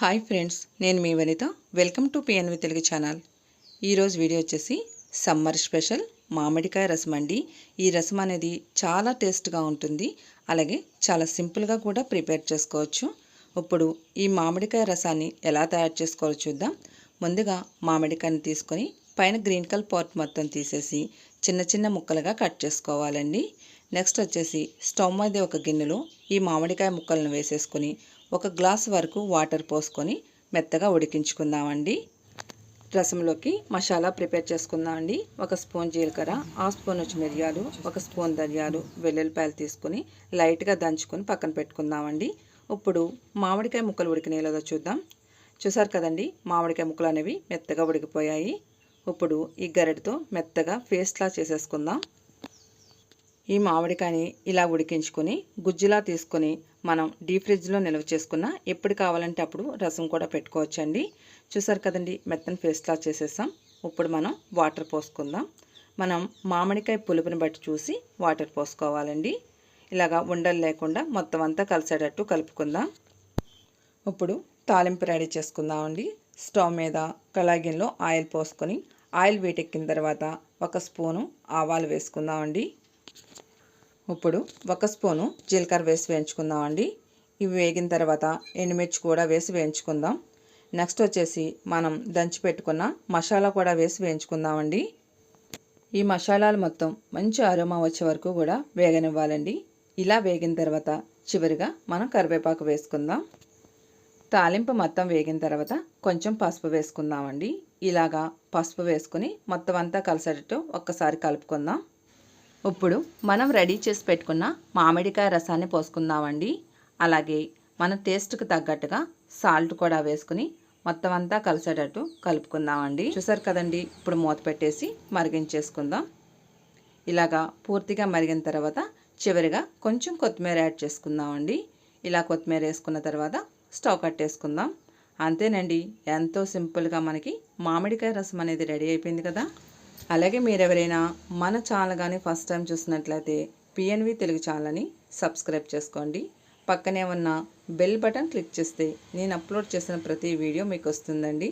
Hi friends నేను మీ Vanitha. Welcome to P N V Telugu channel. ఈరోజు video వచ్చేసి summer special మామిడికాయ రసం అండి. ఈ రసం అనేది చాలా టేస్ట్గా ఉంటుంది. అలాగే చాలా సింపుల్గా కూడా ప్రిపేర్ చేసుకోవచ్చు. ఇప్పుడు ఈ మామిడికాయ రసాన్ని ఎలా తయారు చేసుకోవాలో చూద్దాం. ముందుగా మామిడికాయని తీసుకొని పైన గ్రీన్ కలర్ పార్ట్ మొత్తం తీసేసి చిన్న చిన్న ముక్కలుగా కట్ చేసుకోవాలండి. నెక్స్ట్ వచ్చేసి స్టవ్ మీద ఒక గిన్నెలో ఈ మామిడికాయ ముక్కలను వేసేసుకొని ఒక గ్లాస్ వరకు వాటర్ పోసుకొని మెత్తగా ఉడికించుకుందామండి. రసంలోకి మసాలా ప్రిపేర్ చేసుకుందామండి. ఒక స్పూన్ జీలకర్ర ఆ స్పూన్ వచ్చి మిరియాలు ఒక స్పూన్ ధనియాలు వెల్లుల్లిపాయలు తీసుకొని లైట్గా దంచుకొని పక్కన పెట్టుకుందామండి. ఇప్పుడు మామిడికాయ ముక్కలు ఉడికినేలాగా చూద్దాం. చూసారు కదండి మామిడికాయ ముక్కలు అనేవి మెత్తగా ఉడికిపోయాయి. ఇప్పుడు ఈ గరిటతో మెత్తగా పేస్ట్లా చేసేసుకుందాం. ఈ మామిడికాయని ఇలా ఉడికించుకొని గుజ్జులా తీసుకొని మనం డీప్ ఫ్రిడ్జ్లో నిల్వ చేసుకున్న ఎప్పుడు కావాలంటే అప్పుడు రసం కూడా పెట్టుకోవచ్చండి. చూసారు కదండి మెత్తని పేస్ట్లా చేసేసాం. ఇప్పుడు మనం వాటర్ పోసుకుందాం. మనం మామిడికాయ పులుపుని బట్టి చూసి వాటర్ పోసుకోవాలండి. ఇలాగా ఉండలు లేకుండా మొత్తం అంతా కలిసేటట్టు కలుపుకుందాం. ఇప్పుడు తాలింపు రెడీ చేసుకుందామండి. స్టవ్ మీద కళాగిన్లో ఆయిల్ పోసుకొని ఆయిల్ వేటెక్కిన తర్వాత ఒక స్పూను ఆవాలు వేసుకుందామండి. ఇప్పుడు ఒక స్పూను జీలకర్ర వేసి వేయించుకుందామండి. ఇవి వేగిన తర్వాత ఎండుమిర్చి కూడా వేసి వేయించుకుందాం. నెక్స్ట్ వచ్చేసి మనం దంచి పెట్టుకున్న మసాలా కూడా వేసి వేయించుకుందామండి. ఈ మసాలాలు మొత్తం మంచి అరోమా వచ్చే వరకు కూడా వేగనివ్వాలండి. ఇలా వేగిన తర్వాత చివరిగా మనం కరివేపాకు వేసుకుందాం. తాలింపు మొత్తం వేగిన తర్వాత కొంచెం పసుపు వేసుకుందామండి. ఇలాగా పసుపు వేసుకుని మొత్తం అంతా కలిసేటట్టు ఒక్కసారి కలుపుకుందాం. ఇప్పుడు మనం రెడీ చేసి పెట్టుకున్న మామిడికాయ రసాన్ని పోసుకుందామండి. అలాగే మన టేస్ట్కి తగ్గట్టుగా సాల్ట్ కూడా వేసుకుని మొత్తం అంతా కలిసేటట్టు కలుపుకుందామండి. చూసారు కదండి ఇప్పుడు మూత పెట్టేసి మరిగించేసుకుందాం. ఇలాగా పూర్తిగా మరిగిన తర్వాత చివరిగా కొంచెం కొత్తిమీర యాడ్ చేసుకుందామండి. ఇలా కొత్తిమీర వేసుకున్న తర్వాత స్టవ్ కట్టేసుకుందాం. అంతేనండి. ఎంతో సింపుల్గా మనకి మామిడికాయ రసం అనేది రెడీ అయిపోయింది కదా. అలాగే మీరు ఎవరైనా మన ఛానల్ కానీ ఫస్ట్ టైం చూసినట్లయితే పిఎన్వి తెలుగు ఛానల్ని సబ్స్క్రైబ్ చేసుకోండి. పక్కనే ఉన్న బెల్ బటన్ క్లిక్ చేస్తే నేను అప్లోడ్ చేసిన ప్రతి వీడియో మీకు వస్తుందండి.